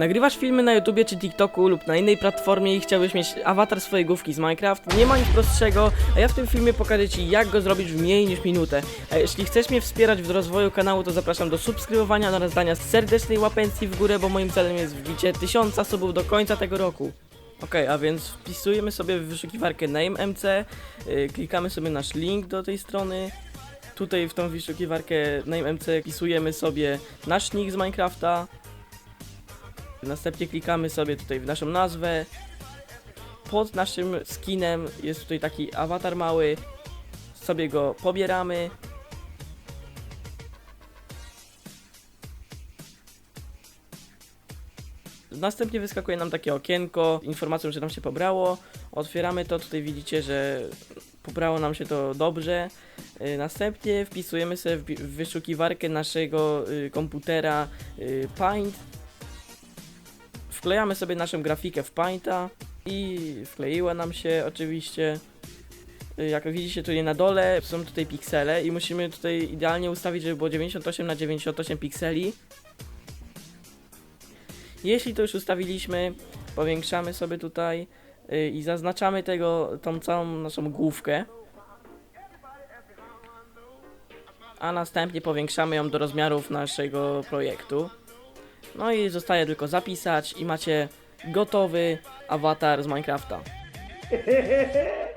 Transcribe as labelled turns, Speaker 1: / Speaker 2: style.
Speaker 1: Nagrywasz filmy na YouTubie czy TikToku lub na innej platformie i chciałbyś mieć awatar swojej główki z Minecraft? Nie ma nic prostszego, a ja w tym filmie pokażę Ci jak go zrobić w mniej niż minutę. A jeśli chcesz mnie wspierać w rozwoju kanału, to zapraszam do subskrybowania oraz dania serdecznej łapencji w górę, bo moim celem jest wbicie 1000 subów do końca tego roku. Okej, a więc wpisujemy sobie w wyszukiwarkę NameMC, yy, klikamy sobie nasz link do tej strony. Tutaj w tą wyszukiwarkę NameMC wpisujemy sobie nasz nick z Minecrafta. Następnie klikamy sobie tutaj w naszą nazwę. Pod naszym skinem jest tutaj taki awatar mały. Sobie go pobieramy. Następnie wyskakuje nam takie okienko, informacją, że nam się pobrało. Otwieramy to, tutaj widzicie, że pobrało nam się to dobrze. Y, Następnie wpisujemy sobie w bi- w wyszukiwarkę naszego y, komputera y, Paint. Wklejamy sobie naszą grafikę w Painta i wkleiła nam się oczywiście. Y, Jak widzicie tutaj na dole są tutaj piksele i musimy tutaj idealnie ustawić, żeby było 98 na 98 pikseli. Jeśli to już ustawiliśmy, powiększamy sobie tutaj y, i zaznaczamy tego, tą całą naszą główkę. A następnie powiększamy ją do rozmiarów naszego projektu. No i zostaje tylko zapisać i macie gotowy awatar z Minecrafta.